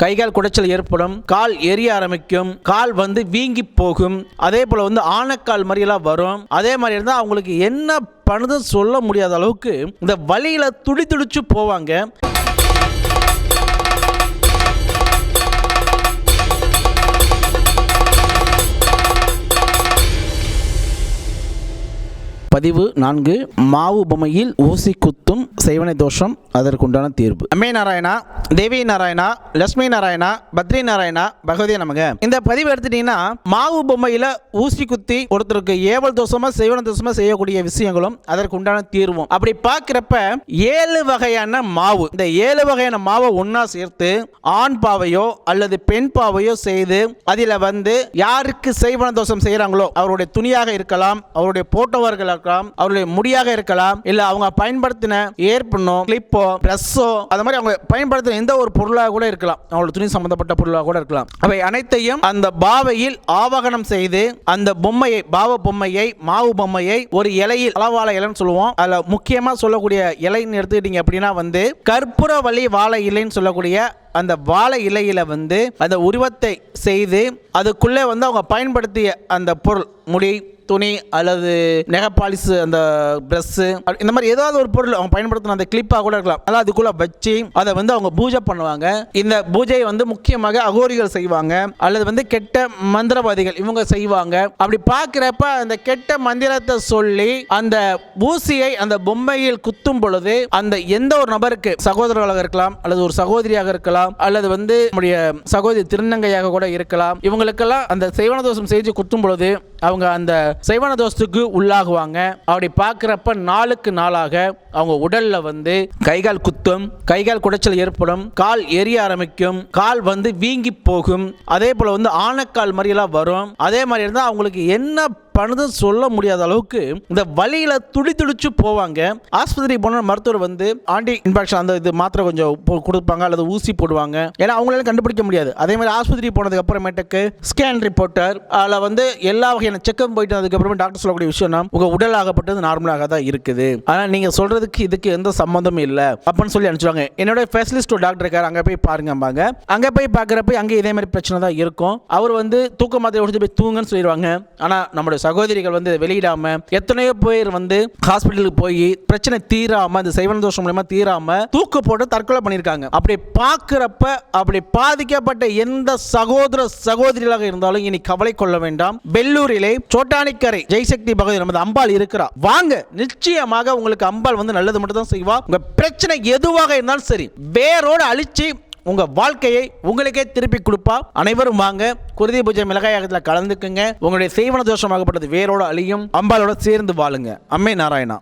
கைகால் குடைச்சல் ஏற்படும் கால் எரிய ஆரம்பிக்கும் கால் வந்து வீங்கி போகும். அதே போல் வந்து ஆனக்கால் மாதிரியெல்லாம் வரும். அதே மாதிரி இருந்தால் அவங்களுக்கு என்ன பண்ணுதுன்னு சொல்ல முடியாத அளவுக்கு இந்த வழியில் துடி துடிச்சு போவாங்க. பதிவு நான்கு மாவு பொம்மையில் ஊசி குத்தும் செய்வனை தோஷம் அதற்குண்டான தீர்வு அம்மே நாராயணா தேவி நாராயணா லட்சுமி நாராயணா பத்ரி நாராயணா பகவதி நமக. இந்த பதிவு எடுத்துட்டீங்கன்னா மாவு பொம்மையில ஊசி குத்தி ஒருத்தருக்கு ஏவல் தோஷமா செய்வன தோஷமா செய்யக்கூடிய விஷயங்களும் அதற்கு உண்டான தீர்வும். அப்படி பார்க்குறப்ப ஏழு வகையான மாவு. இந்த ஏழு வகையான மாவை ஒன்றா சேர்த்து ஆண் பாவையோ அல்லது பெண் பாவையோ செய்து அதில் வந்து யாருக்கு செய்வன தோஷம் செய்கிறாங்களோ அவருடைய துணியாக இருக்கலாம் அவருடைய போட்டோவர்கள் இருக்கலாம் அவருடைய முடியாக இருக்கலாம் இல்ல அவங்க பயன்படுத்தின ஏற்பனோ கிளிப்போ ட்ரெஸ்ஸோ அது மாதிரி அவங்க பயன்படுத்தின எந்த ஒரு பொருளாக கூட இருக்கலாம். அவங்களோட துணி சம்பந்தப்பட்ட பொருளாக கூட இருக்கலாம். அவை அனைத்தையும் அந்த பாவையில் ஆவகனம் செய்து அந்த பொம்மையை பாவ பொம்மையை மாவு பொம்மையை ஒரு இலையில் அளவாழ இலைன்னு சொல்லுவோம். அதுல முக்கியமா சொல்லக்கூடிய இலைன்னு எடுத்துக்கிட்டீங்க அப்படின்னா வந்து கற்பூர வழி வாழை இலைன்னு சொல்லக்கூடிய அந்த வாழை இலையில வந்து அந்த உருவத்தை செய்து அதுக்குள்ளே வந்து அவங்க பயன்படுத்திய அந்த பொருள் முடி துணி அல்லது நெகப்பாலிஸ் அந்த ப்ரெஸ்ஸு இந்த மாதிரி ஏதாவது ஒரு பொருள் அவங்க பயன்படுத்தின அந்த கிளிப்பாக கூட இருக்கலாம். அதாவது அதுக்குள்ளே வச்சு அதை வந்து அவங்க பூஜை பண்ணுவாங்க. இந்த பூஜையை வந்து முக்கியமாக அகோரிகள் செய்வாங்க. அல்லது வந்து கெட்ட மந்திரவாதிகள் இவங்க செய்வாங்க. அப்படி பார்க்குறப்ப அந்த கெட்ட மந்திரத்தை சொல்லி அந்த ஊசியை அந்த பொம்மையில் குத்தும் பொழுது அந்த எந்த ஒரு நபருக்கு சகோதரர்களாக இருக்கலாம் அல்லது ஒரு சகோதரியாக இருக்கலாம் அல்லது வந்து நம்முடைய சகோதரி திருநங்கையாக கூட இருக்கலாம். இவங்களுக்கெல்லாம் அந்த செய்வன தோஷம் செஞ்சு குத்தும் பொழுது அவங்க அந்த சைவன தோஷத்துக்கு உள்ளாகுவாங்க. அப்படி பார்க்குறப்ப நாளுக்கு நாளாக அவங்க உடல்ல வந்து கைகால் குத்தும் கைகால் குடைச்சல் ஏற்படும் கால் எரிய ஆரம்பிக்கும் கால் வந்து வீங்கி போகும். அதே போல வந்து ஆனக்கால் மாதிரியெல்லாம் வரும். அதே மாதிரி இருந்தால் அவங்களுக்கு என்ன பண்ணுது சொல்ல முடியாத அளவுக்கு இந்த வழியில் துடி துடிச்சு போவாங்க. ஆஸ்பத்திரி போன மருத்துவர் வந்து ஆண்டி இன்ஃபெக்ஷன் அந்த இது மாத்திரை கொஞ்சம் கொடுப்பாங்க அல்லது ஊசி போடுவாங்க. ஏன்னா அவங்களால கண்டுபிடிக்க முடியாது. அதே மாதிரி ஆஸ்பத்திரி போனதுக்கு அப்புறமேட்டுக்கு ஸ்கேன் ரிப்போர்ட்டர் அதில் வந்து எல்லா வகையான செக்கப் போயிட்டு அதுக்கப்புறமே டாக்டர் சொல்லக்கூடிய விஷயம்னா உங்க உடல் ஆகப்பட்டது நார்மலாக தான் இருக்குது. ஆனால் நீங்க சொல்றதுக்கு இதுக்கு எந்த சம்மந்தமும் இல்லை. அப்படின்னு சொல்லி அனுப்பிச்சுவாங்க என்னோட ஸ்பெஷலிஸ்ட் ஒரு டாக்டர் இருக்காரு. அங்கே போய் பாருங்கம்பாங்க அங்கே போய் பார்க்குறப்ப அங்கே இதே மாதிரி பிரச்சனை தான் இருக்கும். அவர் வந்து தூக்க மாத்திரை கொடுத்து போய் தூங்குன்னு சொல்லிடுவாங்க. ஆனால் நம்மளுடைய சகோதரிகள் வந்து இதை வெளியிடாம எத்தனையோ பேர் வந்து ஹாஸ்பிட்டலுக்கு போய் பிரச்சனை தீராம இந்த சைவன தோஷம் மூலயமா தீராம தூக்கு போட்டு தற்கொலை பண்ணியிருக்காங்க. அப்படி பார்க்குறப்ப அப்படி பாதிக்கப்பட்ட எந்த சகோதர சகோதரிகளாக இருந்தாலும் இனி கவலை கொள்ள வேண்டாம். பெல்லூரிலே சோட்டானிக்கரை ஜெய்சக்தி பகவதி நமது அம்பாள் இருக்கிறா வாங்க நிச்சயமாக உங்களுக்கு அம்பாள் வந்து நல்லது மட்டும் தான் செய்வா. உங்க பிரச்சனை எதுவாக இருந்தாலும் சரி வேரோடு அழிச்சு உங்க வாழ்க்கையை உங்களுக்கே திருப்பி கொடுப்பா. அனைவரும் வாங்க. குருதி பூஜை மிளகாயத்தில் கலந்துக்குங்க. உங்களுடைய செய்வன தோஷமாகப்பட்டது வேரோட அழியும். அம்பாளோட சேர்ந்து வாழுங்க. அம்மை நாராயணா.